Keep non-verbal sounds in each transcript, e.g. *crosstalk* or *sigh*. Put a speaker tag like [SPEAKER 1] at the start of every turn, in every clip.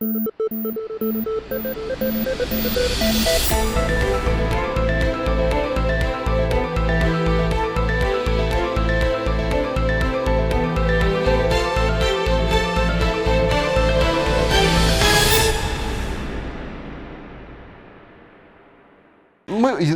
[SPEAKER 1] Ми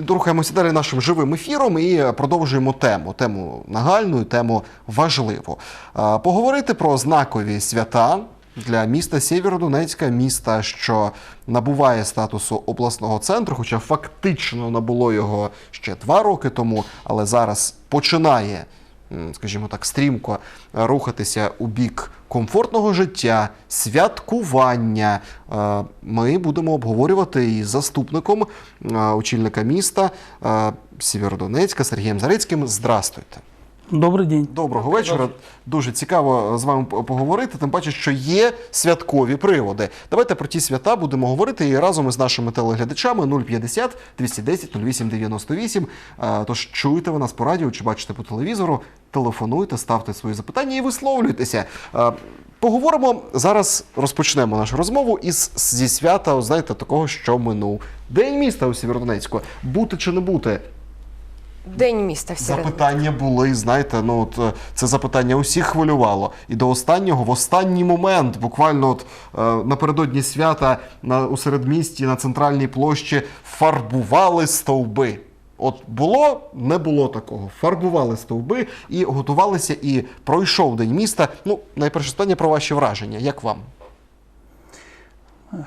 [SPEAKER 1] рухаємося далі нашим живим ефіром і продовжуємо тему. Тему нагальну, тему важливу. Поговорити про знакові свята для міста Сєвєродонецька, міста, що набуває статусу обласного центру, хоча фактично набуло його ще два роки тому, але зараз починає скажімо так, стрімко рухатися у бік комфортного життя, святкування. Е, Ми будемо обговорювати із заступником е, очільника міста е, Сєвєродонецька Сергієм Зарицьким. Здрастуйте.
[SPEAKER 2] Добрый день.
[SPEAKER 1] Доброго вечора. Дуже цікаво з вами поговорити. Тим паче, що є святкові приводи. Давайте про ті свята будемо говорити і разом із нашими телеглядачами 050 210 08 98. Е, Тож чуєте ви нас по радіо чи бачите по телевізору, телефонуйте, ставте свої запитання і висловлюйтеся. Е, Поговоримо зараз. Розпочнемо нашу розмову із зі свята, знаєте, такого, що минув день міста у Сєвєродонецьку. Бути чи не бути?
[SPEAKER 3] День міста в Сєвєродонецьку.
[SPEAKER 1] Запитання були, знаєте, ну от е, це запитання усіх хвилювало. І до останнього, в останній момент, буквально от е, напередодні свята на у середмісті на центральній площі фарбували стовби. От було, не було такого. Фарбували стовби і готувалися, і пройшов день міста. Ну, найперше питання про ваші враження. Як вам?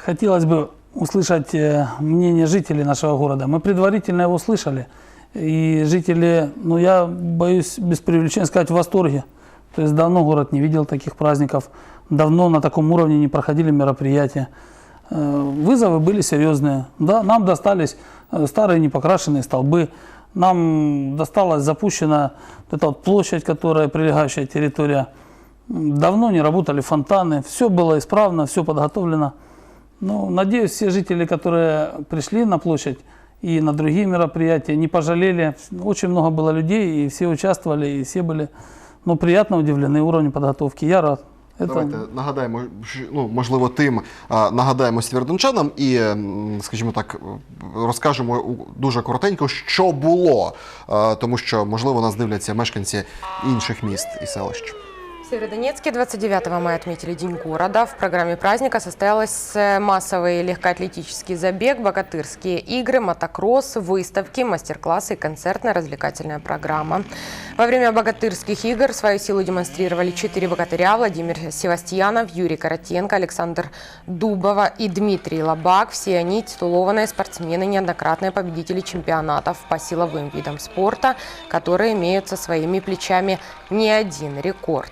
[SPEAKER 2] Хотелось бы услышать э, мнение жителей нашего города. Мы предварительно его услышали. И жители, ну я боюсь без преувеличения сказать, в восторге. То есть давно город не видел таких праздников. Давно на таком уровне не проходили мероприятия. Э, Вызовы были серьезные. Да, нам достались э, старые непокрашенные столбы. Нам досталась запущена эта вот площадь, которая прилегающая территория. Давно не работали фонтаны. Все было исправно, все подготовлено. Ну, надеюсь, все жители, которые пришли на площадь и на другие мероприятия, не пожалели. Очень много было людей, и все участвовали, и все были ну, приятно удивлены уровнем подготовки. Я рад. Это...
[SPEAKER 1] Давайте нагадаємо, що, ну можливо, тим а, нагадаємо свердончанам і, м, скажімо так, розкажемо у- дуже коротенько, що було, А, тому що можливо нас дивляться мешканці інших міст і селищ.
[SPEAKER 3] В Северодонецке 29 мая отметили День города. В программе праздника состоялась э, массовый легкоатлетический забег, богатырские игры, мотокросс, выставки, мастер-классы и концертно-развлекательная программа. Во время богатырских игр свою силу демонстрировали четыре богатыря Владимир Севастьянов, Юрий Коротенко, Александр Дубова и Дмитрий Лобак. Все они титулованные спортсмены, неоднократные победители чемпионатов по силовым видам спорта, которые имеют со своими плечами не один рекорд.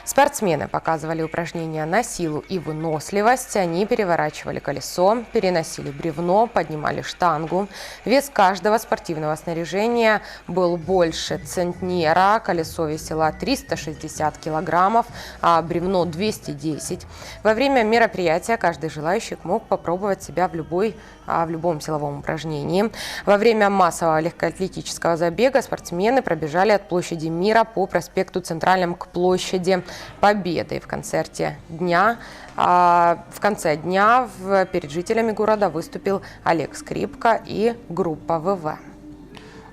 [SPEAKER 3] Спортсмены показывали упражнения на силу и выносливость. Они переворачивали колесо, переносили бревно, поднимали штангу. Вес каждого спортивного снаряжения был больше центнера. Колесо весило 360 килограммов, а бревно 210. Во время мероприятия каждый желающий мог попробовать себя в любой а, в любом силовом упражнении. Во время массового легкоатлетического забега спортсмены пробежали от площади Мира по проспекту Центральным к площади Победы. В концерте дня а, в конце дня перед жителями города выступил Олег Скрипка и группа ВВ.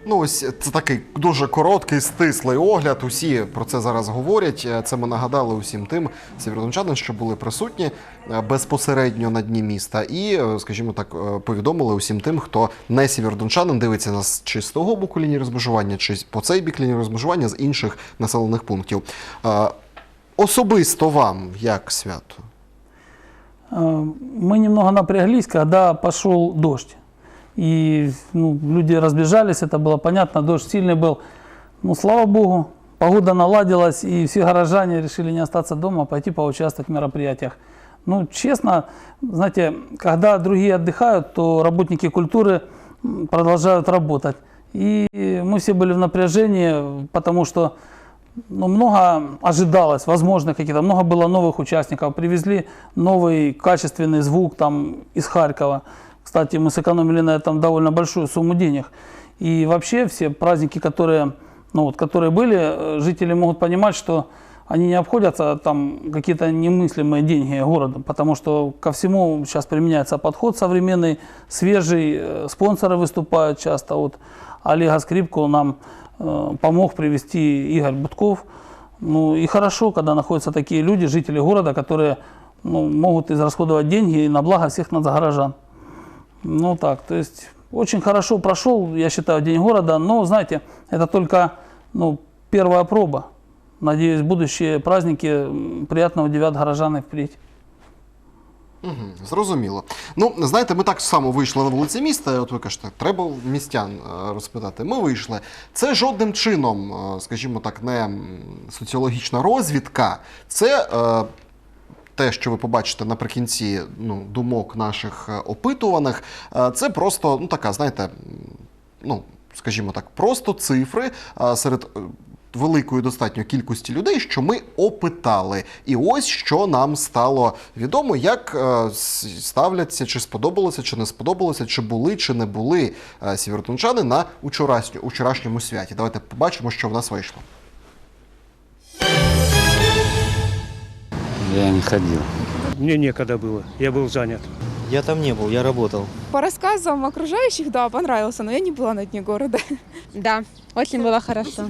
[SPEAKER 1] Ну, ось це такий дуже короткий, стислий огляд. Усі про це зараз говорять. Це ми нагадали усім тим сєвєродончанам, що були присутні е, безпосередньо на дні міста, і, е, скажімо так, е, повідомили усім тим, хто не сєвєродончанин, дивиться нас чи з того боку лінії розмежування, чи по цей бік лінії розмежування з інших населених пунктів. Особисто вам як свято?
[SPEAKER 2] Мы немного напряглись, когда пошел дождь. И ну, люди разбежались, это было понятно, дождь сильный был. Ну, слава богу, погода наладилась, и все горожане решили не остаться дома, а пойти поучаствовать в мероприятиях. Ну, честно, знаете, когда другие отдыхают, то работники культуры продолжают работать. И мы все были в напряжении, потому что ну, много ожидалось, возможно, какие-то, много было новых участников, привезли новый качественный звук там из Харькова. Кстати, мы сэкономили на этом довольно большую сумму денег. И вообще все праздники, которые, ну, вот, которые были, э, жители могут понимать, что они не обходятся там какие-то немыслимые деньги города, потому что ко всему сейчас применяется подход современный, свежий, э, спонсоры выступают часто. Вот Олега Скрипку нам помог привести Игорь Будков. Ну и хорошо, когда находятся такие люди, жители города, которые ну, могут израсходовать деньги на благо всех нас горожан. Ну так, то есть очень хорошо прошел, я считаю, День города, но, знаете, это только ну, первая проба. Надеюсь, будущие праздники м, приятно удивят горожан и впредь.
[SPEAKER 1] Мгм, Зрозуміло. Ну, знаєте, ми так само вийшли на вулиці міста. От ви кажете, треба містян е, розпитати. Ми вийшли. Це жодним чином, е, скажімо так, не соціологічна розвідка. Це е, те, що ви побачите наприкінці ну, думок наших е, опитуваних. Це просто ну, така, знаєте, ну, скажімо так, просто цифри серед е, Великої достатньо кількості людей, що ми опитали, і ось що нам стало відомо, як е, с- ставляться, чи сподобалося, чи не сподобалося, чи були, чи не були е, сєвєродончани на учорашню, учорашньому святі. Давайте побачимо, що в нас вийшло.
[SPEAKER 4] Я не ходил.
[SPEAKER 5] Мне некогда было, я был занят.
[SPEAKER 6] Я там не был, я работал.
[SPEAKER 7] По рассказам окружающих, да, понравился, но я не была на дне города.
[SPEAKER 8] Да, очень было хорошо.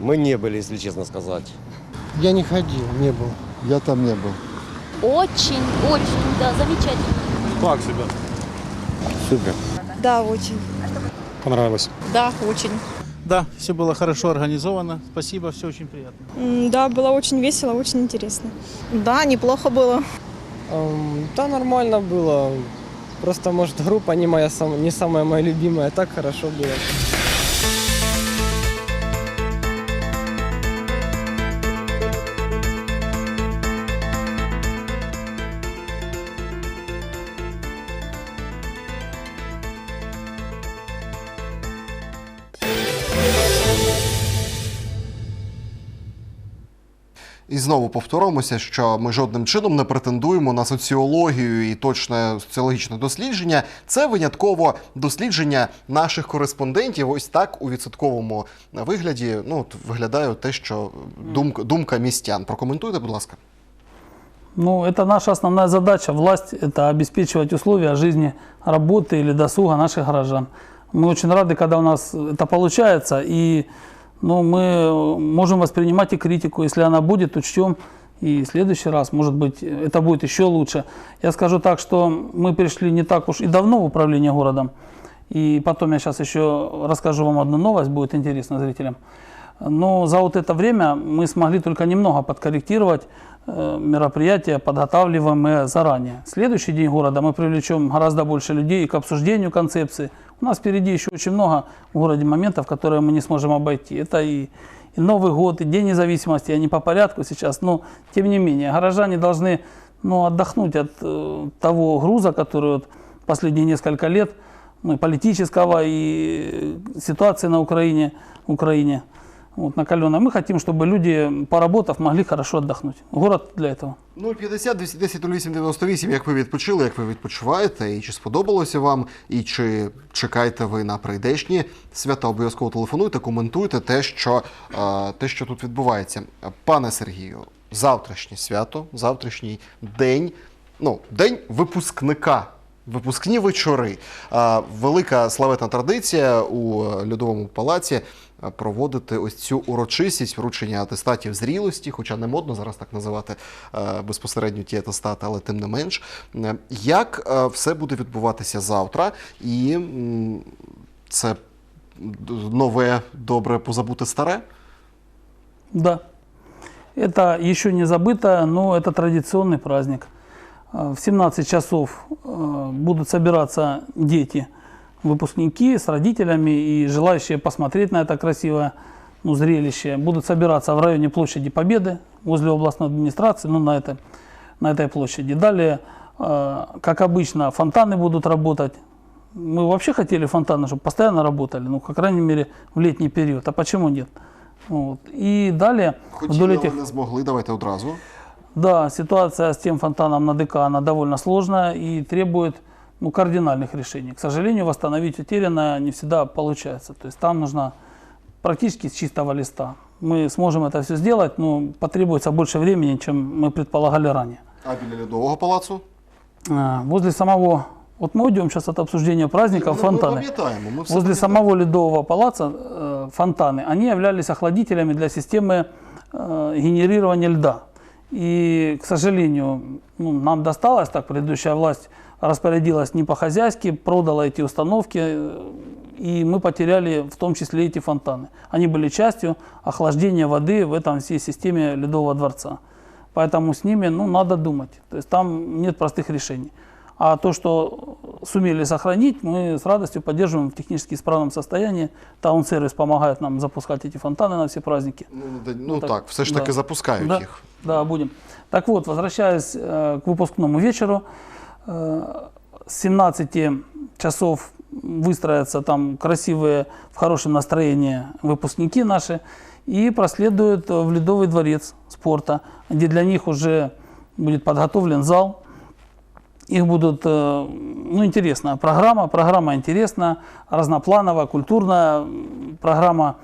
[SPEAKER 9] Мы не были, если честно сказать.
[SPEAKER 10] Я не ходил, не был.
[SPEAKER 11] Я там не был.
[SPEAKER 8] Очень, очень, да, замечательно.
[SPEAKER 5] Как себя?
[SPEAKER 4] Супер.
[SPEAKER 7] Да, очень.
[SPEAKER 5] Понравилось.
[SPEAKER 7] Да, очень.
[SPEAKER 10] Да, все было хорошо организовано. Спасибо, все очень приятно.
[SPEAKER 7] М, Да, было очень весело, очень интересно.
[SPEAKER 6] Да, неплохо было.
[SPEAKER 9] да, нормально было. Просто, может, группа не моя не самая моя любимая, так хорошо было.
[SPEAKER 1] повторимося, що ми жодним чином не претендуємо на соціологію і точне соціологічне дослідження. Це винятково дослідження наших кореспондентів. Ось так у відсотковому вигляді. Ну от виглядає те, що думка, думка містян. Прокоментуйте, будь ласка.
[SPEAKER 2] Ну, это наша основная задача. Власть – это обеспечивать условия жизни, работы или досуга наших горожан. Мы очень рады, когда у нас это получается, и ну, мы можем воспринимать и критику. Если она будет, учтем. И в следующий раз, может быть, это будет еще лучше. Я скажу так, что мы пришли не так уж и давно в управление городом. И потом я сейчас еще расскажу вам одну новость, будет интересно зрителям. Но за вот это время мы смогли только немного подкорректировать э, мероприятия, подготавливаемые заранее. Следующий день города мы привлечем гораздо больше людей к обсуждению концепции. У нас впереди еще очень много в городе моментов, которые мы не сможем обойти. Это и, и Новый год, и День независимости, они по порядку сейчас, но тем не менее, горожане должны ну, отдохнуть от э, того груза, который вот последние несколько лет ну, политического и ситуации на Украине, Украине вот, накаленная. Мы хотим, чтобы люди, поработав, могли хорошо отдохнуть. Город для этого.
[SPEAKER 1] 050 210 08 98, як ви відпочили, як ви відпочиваєте, і чи сподобалося вам, і чи чекаєте ви на прийдешні свята, обов'язково телефонуйте, коментуйте те, що, е, те, що тут відбувається. Пане Сергію, завтрашнє свято, завтрашній день, ну, день випускника. Випускні вечори. Е, Велика славетна традиція у е, льодовому палаці е, проводити ось цю урочистість вручення атестатів зрілості, хоча не модно зараз так називати е, безпосередньо ті атестати, але тим не менш. Е, Як е, все буде відбуватися завтра? І м, це д- нове, добре позабути старе?
[SPEAKER 2] Да. Это еще не забыто, но это традиционный праздник. Э, В 17 часов э, будут собираться дети, выпускники с родителями и желающие посмотреть на это красивое ну, зрелище. Будут собираться в районе площади Победы возле областной администрации, ну, на, этой на этой площади. Далее, э, как обычно, фонтаны будут работать. Мы вообще хотели фонтаны, чтобы постоянно работали, ну, по крайней мере, в летний период. А почему нет? Вот. И далее
[SPEAKER 1] Хотіли,
[SPEAKER 2] вдоль этих...
[SPEAKER 1] не змогли. Давайте одразу.
[SPEAKER 2] Да, ситуация с тем фонтаном на ДК, она довольно сложная и требует ну, кардинальных решений. К сожалению, восстановить утерянное не всегда получается. То есть там нужно практически с чистого листа. мы сможем это все сделать, но потребуется больше времени, чем мы предполагали ранее.
[SPEAKER 1] А біля льодового палацу?
[SPEAKER 2] А, Возле самого, вот мы уйдем сейчас от обсуждения праздников,
[SPEAKER 1] Ми- Ми
[SPEAKER 2] фонтаны.
[SPEAKER 1] пам'ятаємо. Ми все
[SPEAKER 2] Возле
[SPEAKER 1] пам'ятаємо.
[SPEAKER 2] самого Ледового палаца э, фонтаны, они являлись охладителями для системы э, генерирования льда. И, к сожалению, ну, нам досталось, так предыдущая власть распорядилась не по-хозяйски, продала эти установки, э, и мы потеряли в том числе эти фонтаны. Они были частью охлаждения воды в этом всей системе Ледового дворца. Поэтому с ними ну, надо думать. То есть там нет простых решений. А то, что сумели сохранить, мы с радостью поддерживаем в технически исправном состоянии. Таун-сервис помогает нам запускать эти фонтаны на все праздники.
[SPEAKER 1] Ну, да- ну
[SPEAKER 2] так,
[SPEAKER 1] так, все ж
[SPEAKER 2] да.
[SPEAKER 1] таки запускають
[SPEAKER 2] Да,
[SPEAKER 1] їх.
[SPEAKER 2] да, будем. Так вот, возвращаясь э, к выпускному вечеру, э, с 17 часов выстроятся там красивые, в хорошем настроении выпускники наши и проследуют в Ледовый дворец спорта, где для них уже будет подготовлен зал. Их будут, э, ну, интересная программа, программа интересная, разноплановая, культурная программа.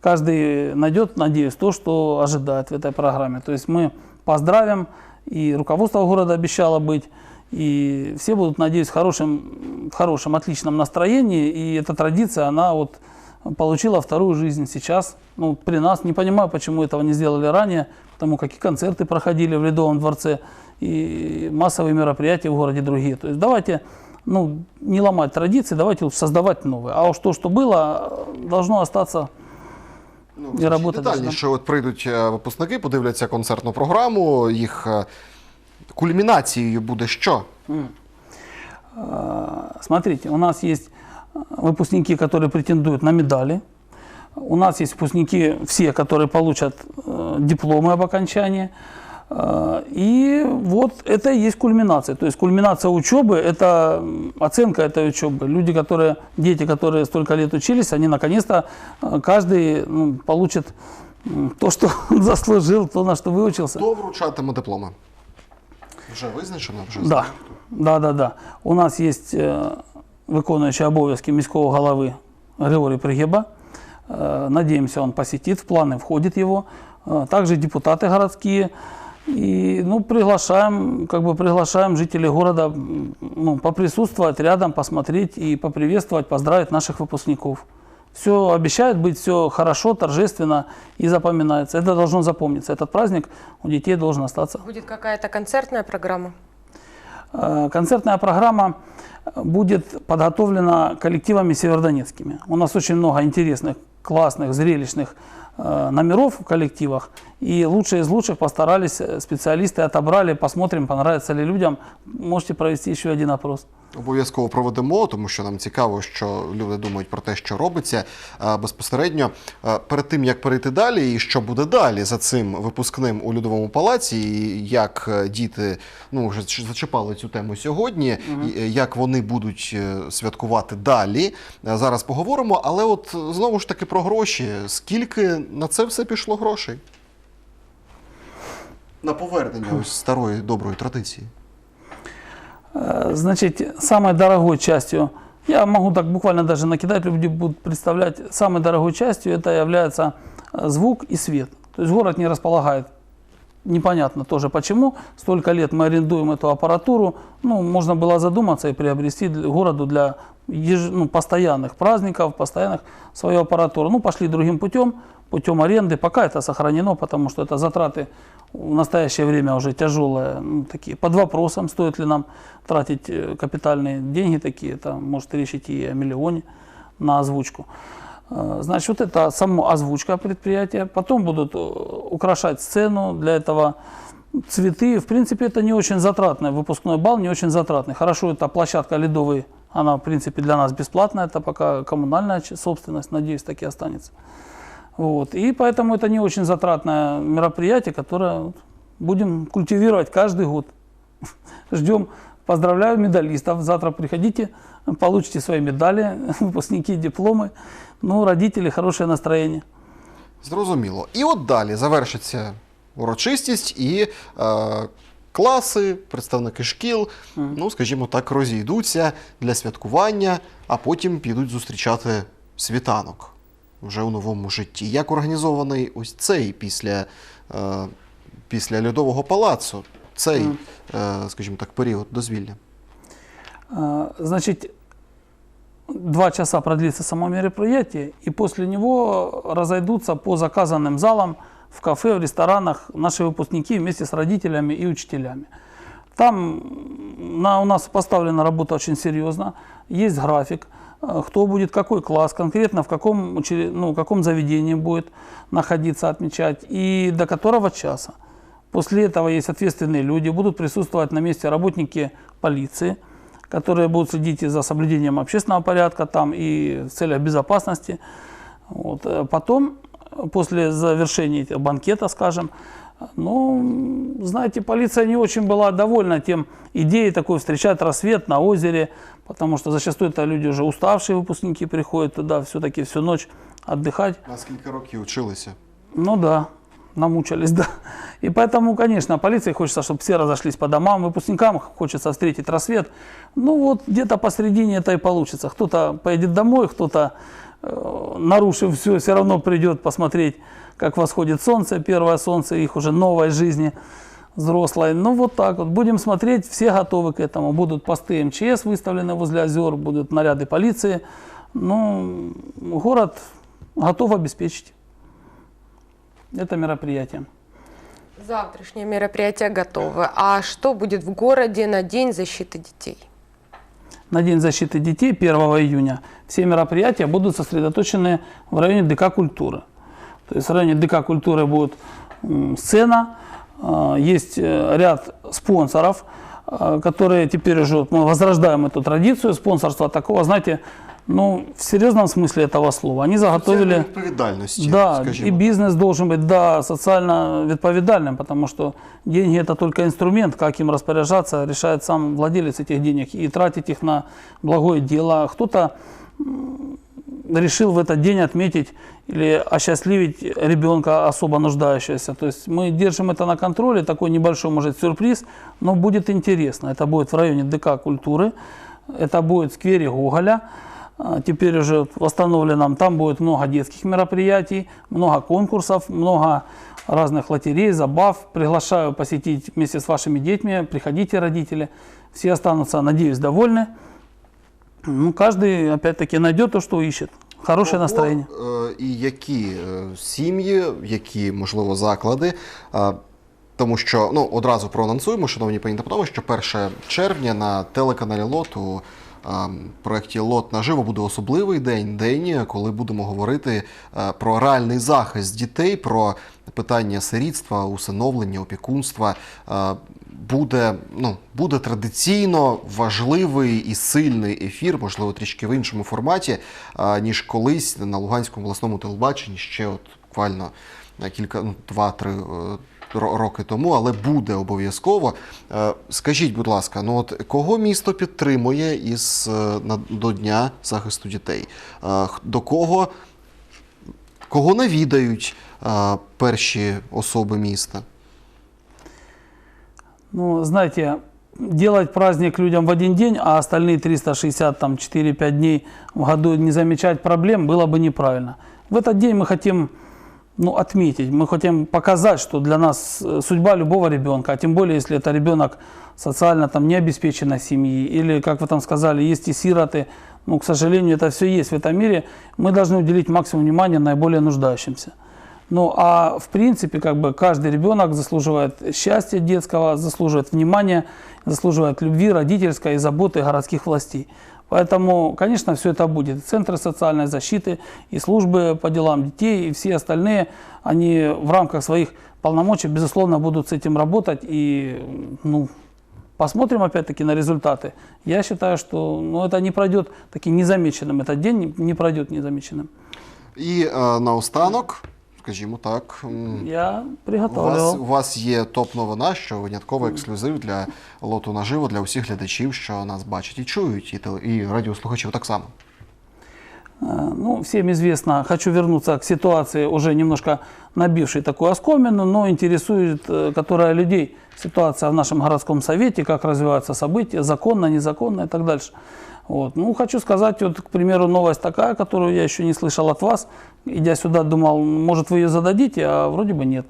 [SPEAKER 2] Каждый найдет, надеюсь, то, что ожидает в этой программе. То есть мы поздравим, и руководство города обещало быть, и все будут, надеюсь, в хорошем, в хорошем, отличном настроении. И эта традиция, она вот получила вторую жизнь сейчас. Ну, при нас, не понимаю, почему этого не сделали ранее, потому как и концерты проходили в Ледовом дворце, и массовые мероприятия в городе другие. То есть давайте ну, не ломать традиции, давайте лучше создавать новые. А уж то, что было, должно остаться
[SPEAKER 1] Ну,
[SPEAKER 2] І
[SPEAKER 1] скажіть
[SPEAKER 2] робота
[SPEAKER 1] детальніше, от прийдуть е, випускники, подивляться концертну програму, їх е, кульмінацією буде що?
[SPEAKER 2] А, Смотрите, у нас есть а, выпускники, которые претендуют на медали. У нас есть выпускники, все, которые получат э, дипломы об окончании. А, И вот это и есть кульминация. То есть кульминация учебы – это м, оценка этой учебы. Люди, которые, дети, которые столько лет учились, они наконец-то, э, каждый ну, получит м, то, что *laughs* он заслужил, то, на что выучился.
[SPEAKER 1] Хто вручатиме дипломи? Вже визначено? Вже
[SPEAKER 2] Да,
[SPEAKER 1] знаєте?
[SPEAKER 2] да, да, да. У нас есть е, виконуючий обов'язки міського голови Григорій Пригеба. Е, Надеемся, он посетит, в планы входит его. Е, Также депутаты городские. И ну, приглашаем, как бы приглашаем жителей города ну, поприсутствовать рядом, посмотреть и поприветствовать, поздравить наших выпускников. Все обещает быть все хорошо, торжественно и запоминается. Это должно запомниться. Этот праздник у детей должен остаться
[SPEAKER 3] Будет какая-то концертная программа?
[SPEAKER 2] Э, Концертная программа будет подготовлена коллективами северодонецкими. У нас очень много интересных, классных, зрелищных э, номеров в коллективах. И лучшие из лучших постарались, э, специалисты отобрали. Посмотрим, понравится ли людям. Можете провести еще один опрос.
[SPEAKER 1] Обов'язково проведемо, тому що нам цікаво, що люди думають про те, що робиться. А, Безпосередньо а, перед тим як перейти далі, і що буде далі за цим випускним у Людовому палаці, і як е, діти ну вже ч- зачіпали цю тему сьогодні, і, е, як вони будуть е, святкувати далі. е, Зараз поговоримо. Але от е, знову ж таки про гроші. Скільки на це все пішло грошей? На повернення ось старої доброї традиції.
[SPEAKER 2] Э, Значит, самой дорогой частью, я могу так буквально даже накидать, люди будут представлять, самой дорогой частью это является э, звук и свет. То есть город не располагает, непонятно тоже почему, столько лет мы арендуем эту аппаратуру, ну, можно было задуматься и приобрести для- городу для еж- ну, постоянных праздников, постоянных свою аппаратуру. Ну, пошли другим путем, путем аренды, пока это сохранено, потому что это затраты в настоящее время уже тяжелые, ну, такие, под вопросом, стоит ли нам тратить э, капитальные деньги такие, это может речь идти о миллионе на озвучку. Э, Значит, вот это само озвучка предприятия. Потом будут э, украшать сцену. Для этого цветы. В принципе, это не очень затратно. Выпускной бал не очень затратный. Хорошо, это площадка ледовый. Она, в принципе, для нас бесплатная. Это пока коммунальная ч- собственность. Надеюсь, так и останется. Вот. И поэтому это не очень затратное мероприятие, которое вот будем культивировать каждый год. *laughs* Ждем, поздравляю медалистов. Завтра приходите, получите свои медали, *laughs* выпускники, дипломы. Ну, родители, хорошее настроение.
[SPEAKER 1] Зрозуміло. І от далі завершиться урочистість і е, класи, представники шкіл, ну, скажімо так, розійдуться для святкування, а потім підуть зустрічати світанок. вже у новому житті. Як організований ось цей після, е, після льодового палацу, цей, е, скажімо так, період дозвілля?
[SPEAKER 2] А, Значит, два часа продлится само мероприятие, и после него разойдутся по заказанным залам в кафе, в ресторанах наши выпускники вместе с родителями и учителями. Там на, у нас поставлена работа очень серьезно, есть график, э, кто будет, какой класс, конкретно в каком, ну, каком заведении будет находиться, отмечать, и до которого часа. После этого есть ответственные люди, будут присутствовать на месте работники полиции, которые будут следить за соблюдением общественного порядка там и в целях безопасности. Вот. Э, Потом, после завершения банкета, скажем, ну, знаете, полиция не очень была довольна тем идеей такой встречать рассвет на озере, потому что зачастую это люди уже уставшие выпускники приходят туда все-таки всю ночь отдыхать.
[SPEAKER 1] На скільки років вчилися?
[SPEAKER 2] Ну да, намучались, *laughs* да. И поэтому, конечно, полиции хочется, чтобы все разошлись по домам, выпускникам хочется встретить рассвет. Ну вот где-то посередине это и получится. Кто-то поедет домой, кто-то, нарушив все, все равно придет посмотреть, как восходит солнце, первое солнце их уже новой жизни взрослой. Ну вот так вот. Будем смотреть, все готовы к этому. Будут посты МЧС выставлены возле озер, будут наряды полиции. Ну, город готов обеспечить это мероприятие.
[SPEAKER 3] Завтрашнее мероприятие готово. А что будет в городе на День защиты детей?
[SPEAKER 2] На День защиты детей 1 июня все мероприятия будут сосредоточены в районе ДК культуры. То есть в районе ДК культуры будет сцена, э, есть э, ряд спонсоров, э, которые теперь уже мы возрождаем эту традицию спонсорства такого, знаете, ну, в серьезном смысле этого слова. Они заготовили...
[SPEAKER 1] відповідальності,
[SPEAKER 2] Да,
[SPEAKER 1] скажімо.
[SPEAKER 2] и бизнес должен быть, да, социально відповідальным, потому что деньги это только инструмент, как им распоряжаться, решает сам владелец этих денег и тратить их на благое дело. Кто-то м, решил в этот день отметить или осчастливить ребенка особо нуждающегося. То есть мы держим это на контроле, такой небольшой может сюрприз, но будет интересно. Это будет в районе ДК культуры, это будет в сквере Гоголя. А, Теперь уже в восстановленном, там будет много детских мероприятий, много конкурсов, много разных лотерей, забав. Приглашаю посетить вместе с вашими детьми, приходите, родители. Все останутся, надеюсь, довольны. Ну, каждый, опять-таки, найдет то, что ищет. Хорошее настроение.
[SPEAKER 1] Кого, е, І які е, сім'ї, які, можливо, заклади. е, Тому що ну, одразу проанонсуємо, шановні пані та панове, що 1 червня на телеканалі Лот у ем, проєкті Лот наживо буде особливий день, день, коли будемо говорити е, про реальний захист дітей, про питання сирітства, усиновлення, опікунства. Е, Буде, ну, буде традиційно важливий і сильний ефір, можливо, трішки в іншому форматі, а, ніж колись на Луганському обласному телебаченні ще от буквально е, кілька, ну, два-три е, роки тому, але буде обов'язково. Е, Скажіть, будь ласка, ну от кого місто підтримує із е, на- до Дня захисту дітей? Е, х- До кого, кого навідають е, перші особи міста?
[SPEAKER 2] Ну, знаете, делать праздник людям в один день, а остальные 360, там, 4-5 дней в году не замечать проблем, было бы неправильно. В этот день мы хотим ну, отметить, мы хотим показать, что для нас э, судьба любого ребенка, а тем более, если это ребенок социально там, необеспеченной семьи, или, как вы там сказали, есть и сироты, ну, к сожалению, это все есть в этом мире, мы должны уделить максимум внимания наиболее нуждающимся. Ну, а в принципе, как бы каждый ребенок заслуживает счастья детского, заслуживает внимания, заслуживает любви родительской и заботы городских властей. Поэтому, конечно, все это будет. И Центры социальной защиты, и службы по делам детей, и все остальные, они в рамках своих полномочий, безусловно, будут с этим работать. И, ну, посмотрим опять-таки на результаты. Я считаю, что ну, это не пройдет таким незамеченным. Этот день не- пройдет незамеченным.
[SPEAKER 1] І е, наостанок, скажімо так, м,
[SPEAKER 2] Я
[SPEAKER 1] У вас,
[SPEAKER 2] приготовлю.
[SPEAKER 1] у вас є топ-новина, що винятковий ексклюзив для лоту наживо для усіх глядачів, що нас бачать і чують, і, теле- і радіослухачів так само.
[SPEAKER 2] Э, Ну, всем известно, хочу вернуться к ситуации, уже немножко набившей такую оскомину, но интересует, э, которая людей, ситуация в нашем городском совете, как развиваются события, законно, незаконно и так дальше. Вот. Ну, хочу сказать, вот, к примеру, новость такая, которую я еще не слышал от вас. Идя сюда, думал, может, вы ее зададите, а вроде бы нет.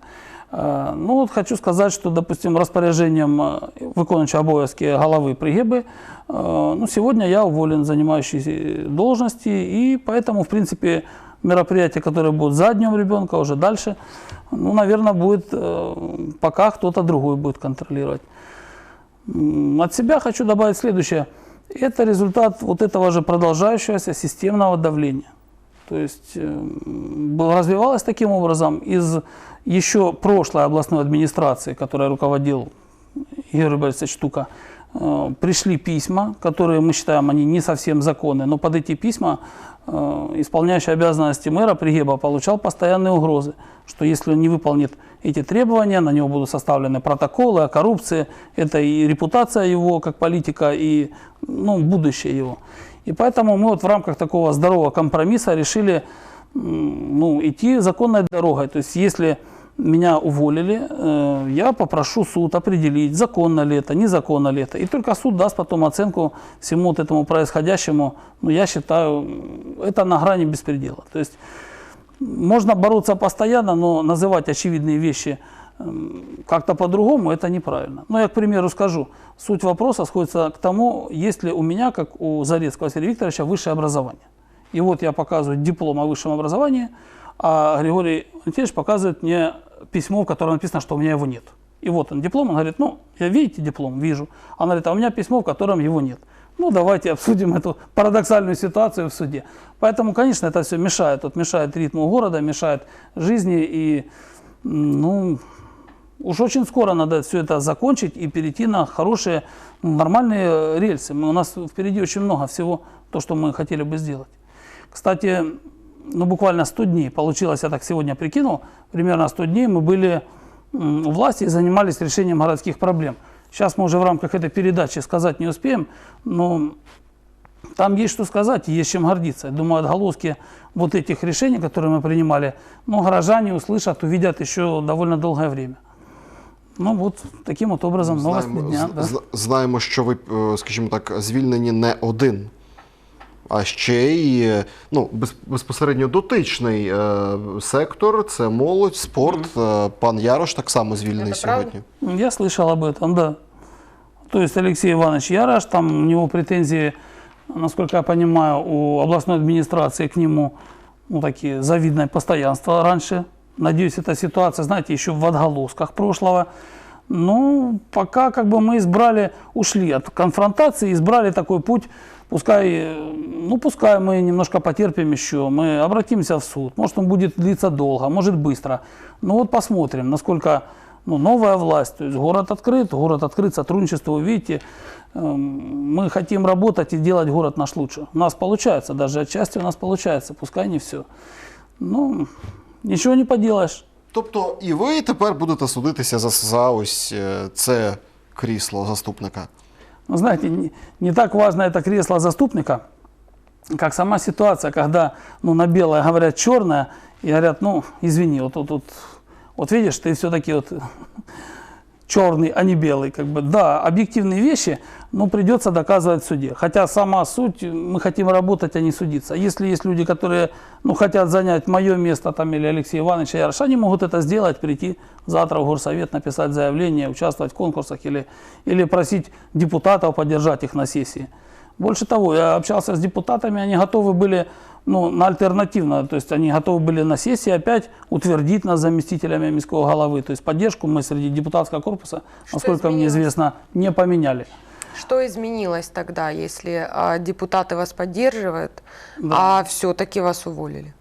[SPEAKER 2] Э, Ну, вот хочу сказать, что, допустим, распоряжением э, виконуючого обов'язки головы Пригеби, э, ну, сегодня я уволен занимающей должности, и поэтому, в принципе, мероприятия, которые будут за днем ребенка, уже дальше, ну, наверное, будет, пока кто-то другой будет контролировать. От себя хочу добавить следующее. Это результат вот этого же продолжающегося системного давления. То есть э, развивалось таким образом из еще прошлой областной администрации, которой руководил Игорь Борисович Штука, э, пришли письма, которые мы считаем, они не совсем законны, но под эти письма э, исполняющий обязанности мэра Пригеба получал постоянные угрозы, что если он не выполнит эти требования, на него будут составлены протоколы о коррупции, это и репутация его как политика, и ну, будущее его. И поэтому мы вот в рамках такого здорового компромисса решили ну, идти законной дорогой. То есть если меня уволили, э, я попрошу суд определить, законно ли это, незаконно ли это. И только суд даст потом оценку всему вот этому происходящему. Ну, я считаю, это на грани беспредела. То есть можно бороться постоянно, но называть очевидные вещи как-то по-другому, это неправильно. Ну, я, к примеру, скажу. Суть вопроса сходится к тому, есть ли у меня, как у Зарецкого Сергея Викторовича, высшее образование. И вот я показываю диплом о высшем образовании, а Григорий Валентинович показывает мне письмо, в котором написано, что у меня его нет. И вот он диплом, он говорит, ну, я видите диплом, вижу. Она говорит, а у меня письмо, в котором его нет. Ну, давайте обсудим эту парадоксальную ситуацию в суде. Поэтому, конечно, это все мешает. Вот мешает ритму города, мешает жизни. И, ну, уж очень скоро надо все это закончить и перейти на хорошие, нормальные рельсы. Мы, у нас впереди очень много всего, то, что мы хотели бы сделать. Кстати, ну, буквально 100 дней, получилось, я так сегодня прикинул, примерно 100 дней мы были у власти и занимались решением городских проблем. Сейчас мы уже в рамках этой передачи сказать не успеем, но там есть что сказать есть чем гордиться. Я думаю, отголоски вот этих решений, которые мы принимали, ну, горожане услышат, увидят еще довольно долгое время. Ну, вот таким вот образом новости
[SPEAKER 1] Знаємо,
[SPEAKER 2] дня.
[SPEAKER 1] з-
[SPEAKER 2] да.
[SPEAKER 1] знаємо, що ви, е, скажімо так, звільнені не один, а ще й е, ну, без- безпосередньо дотичний е, сектор це молодь, спорт. Пан Ярош так само звільнений
[SPEAKER 3] Це правда?
[SPEAKER 1] сьогодні.
[SPEAKER 2] Я слышал об этом, да. То есть Алексей Иванович Яраш, там у него претензии, насколько я понимаю, у областной администрации к нему ну, такие завидное постоянство раньше. Надеюсь, эта ситуация, знаете, еще в отголосках прошлого. Ну, пока как бы мы избрали, ушли от конфронтации, избрали такой путь, пускай, э, ну, пускай мы немножко потерпим еще, мы обратимся в суд, может, он будет длиться долго, может, быстро. Ну, вот посмотрим, насколько ну, новая власть, то есть город открыт, город открыт сотрудничеству, видите, эм, мы хотим работать и делать город наш лучше. У нас получается, даже отчасти у нас получается, пускай не все. Ну, ничего не поделаешь.
[SPEAKER 1] Тобто і ви тепер будете судитися за, за ось це крісло заступника.
[SPEAKER 2] Но знаете, не, не так важно это кресло заступника, как сама ситуация, когда ну, на белое говорят черное, и говорят, ну, извини, вот, вот, вот, вот видишь, ты все-таки вот черный, а не белый. Как бы, да, объективные вещи, но придется доказывать в суде. Хотя сама суть, мы хотим работать, а не судиться. Если есть люди, которые ну, хотят занять мое место там, или Алексея Ивановича Яроша, они могут это сделать, прийти завтра в горсовет, написать заявление, участвовать в конкурсах или, или просить депутатов поддержать их на сессии. Больше того, я общался с депутатами, они готовы были ну, на альтернативно, то есть они готовы были на сессии опять утвердить нас заместителями міського головы. То есть поддержку мы среди депутатского корпуса, насколько мне известно, не поменяли.
[SPEAKER 3] Что изменилось тогда, если а, депутаты вас поддерживают, а все-таки вас уволили?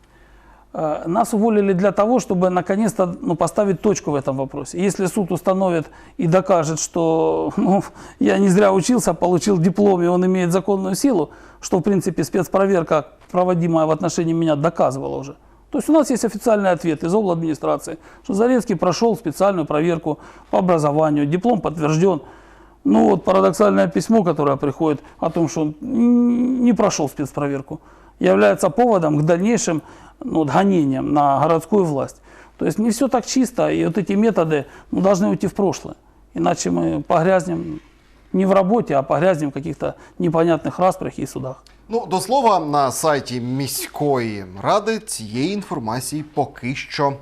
[SPEAKER 2] Э, Нас уволили для того, чтобы наконец-то ну, поставить точку в этом вопросе. Если суд установит и докажет, что *laughs* ну, я не зря учился, получил диплом и он имеет законную силу, что в принципе спецпроверка, проводимая в отношении меня, доказывала уже. То есть у нас есть официальный ответ из обл. администрации, что Зарецкий прошел специальную проверку по образованию, диплом подтвержден. Ну вот парадоксальное письмо, которое приходит о том, что он не прошел спецпроверку. является поводом к дальнейшим ну, вот, гонениям на городскую власть. То есть не все так чисто, и вот эти методы ну, должны уйти в прошлое. Иначе мы погрязнем не в работе, а погрязнем в каких-то непонятных распрях и судах.
[SPEAKER 1] Ну, до слова, на сайті міської ради цієї інформації поки що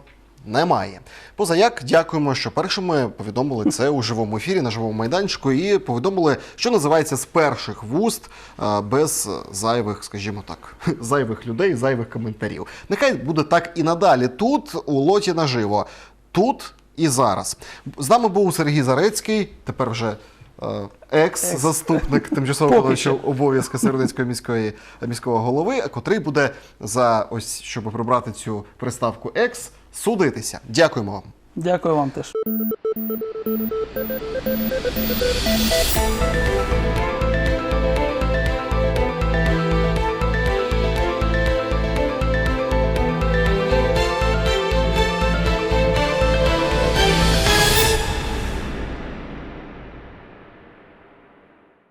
[SPEAKER 1] немає. Поза як, дякуємо, що першими повідомили це у живому ефірі на живому майданчику і повідомили, що називається з перших вуст е, без зайвих, скажімо так, *laughs* зайвих людей, зайвих коментарів. Нехай буде так і надалі. Тут у лоті наживо. Тут і зараз. З нами був Сергій Зарецький, тепер вже екс-заступник *laughs* тимчасово виконуючого обов'язки Сєвєродонецької міської міського голови, котрий буде за ось щоб прибрати цю приставку екс судитися. Дякуємо вам.
[SPEAKER 2] Дякую вам теж.